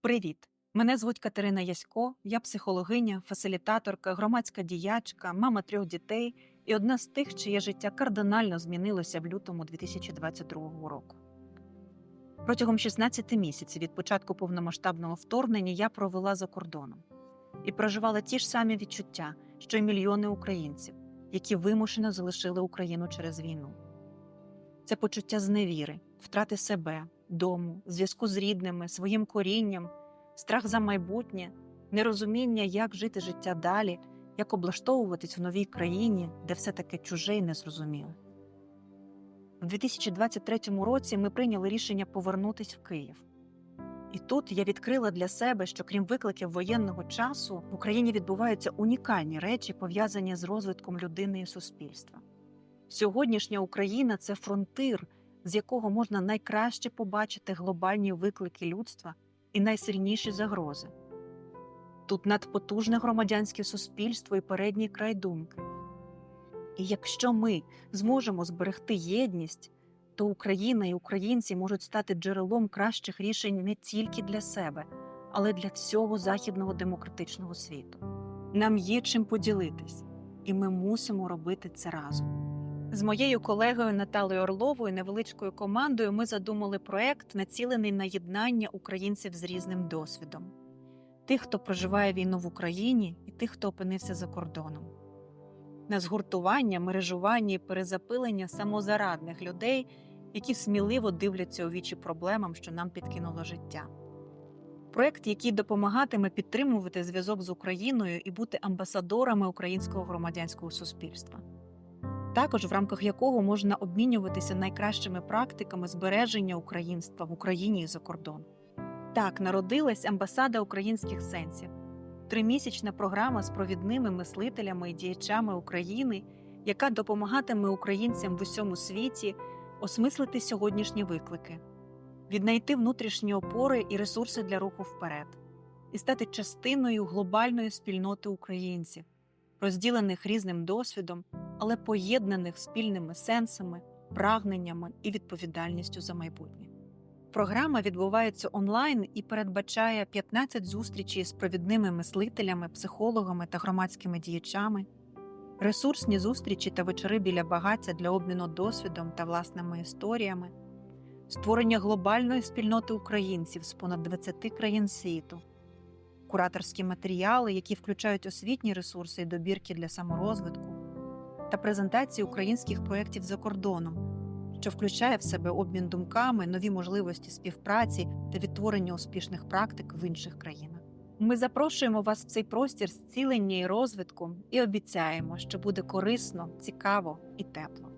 Привіт! Мене звуть Катерина Ясько, я психологиня, фасилітаторка, громадська діячка, мама трьох дітей і одна з тих, чиє життя кардинально змінилося в лютому 2022 року. Протягом 16 місяців від початку повномасштабного вторгнення я провела за кордоном і проживала ті ж самі відчуття, що й мільйони українців, які вимушено залишили Україну через війну. Це почуття зневіри, втрати себе, дому, зв'язку з рідними, своїм корінням, страх за майбутнє, нерозуміння, як жити життя далі, як облаштовуватись в новій країні, де все таке чуже й незрозуміле. У 2023 році ми прийняли рішення повернутись в Київ. І тут я відкрила для себе, що крім викликів воєнного часу в Україні відбуваються унікальні речі, пов'язані з розвитком людини і суспільства. Сьогоднішня Україна це фронтир, з якого можна найкраще побачити глобальні виклики людства і найсильніші загрози. Тут надпотужне громадянське суспільство і передній край думки. І якщо ми зможемо зберегти єдність, то Україна і українці можуть стати джерелом кращих рішень не тільки для себе, але для всього західного демократичного світу. Нам є чим поділитись, і ми мусимо робити це разом. З моєю колегою Наталею Орловою, невеличкою командою, ми задумали проект, націлений на єднання українців з різним досвідом: тих, хто проживає війну в Україні, і тих, хто опинився за кордоном. На згуртування, мережування і перезапилення самозарадних людей, які сміливо дивляться у вічі проблемам, що нам підкинуло життя. Проект, який допомагатиме підтримувати зв'язок з Україною і бути амбасадорами українського громадянського суспільства також в рамках якого можна обмінюватися найкращими практиками збереження українства в Україні і за кордон. Так народилась амбасада українських сенсів, тримісячна програма з провідними мислителями і діячами України, яка допомагатиме українцям в усьому світі осмислити сьогоднішні виклики, віднайти внутрішні опори і ресурси для руху вперед, і стати частиною глобальної спільноти українців, розділених різним досвідом але поєднаних спільними сенсами, прагненнями і відповідальністю за майбутнє. Програма відбувається онлайн і передбачає 15 зустрічей з провідними мислителями, психологами та громадськими діячами, ресурсні зустрічі та вечори біля багаття для обміну досвідом та власними історіями, створення глобальної спільноти українців з понад 20 країн світу, кураторські матеріали, які включають освітні ресурси і добірки для саморозвитку та презентації українських проєктів за кордоном, що включає в себе обмін думками, нові можливості співпраці та відтворення успішних практик в інших країнах. Ми запрошуємо вас в цей простір зцілення і розвитку і обіцяємо, що буде корисно, цікаво і тепло.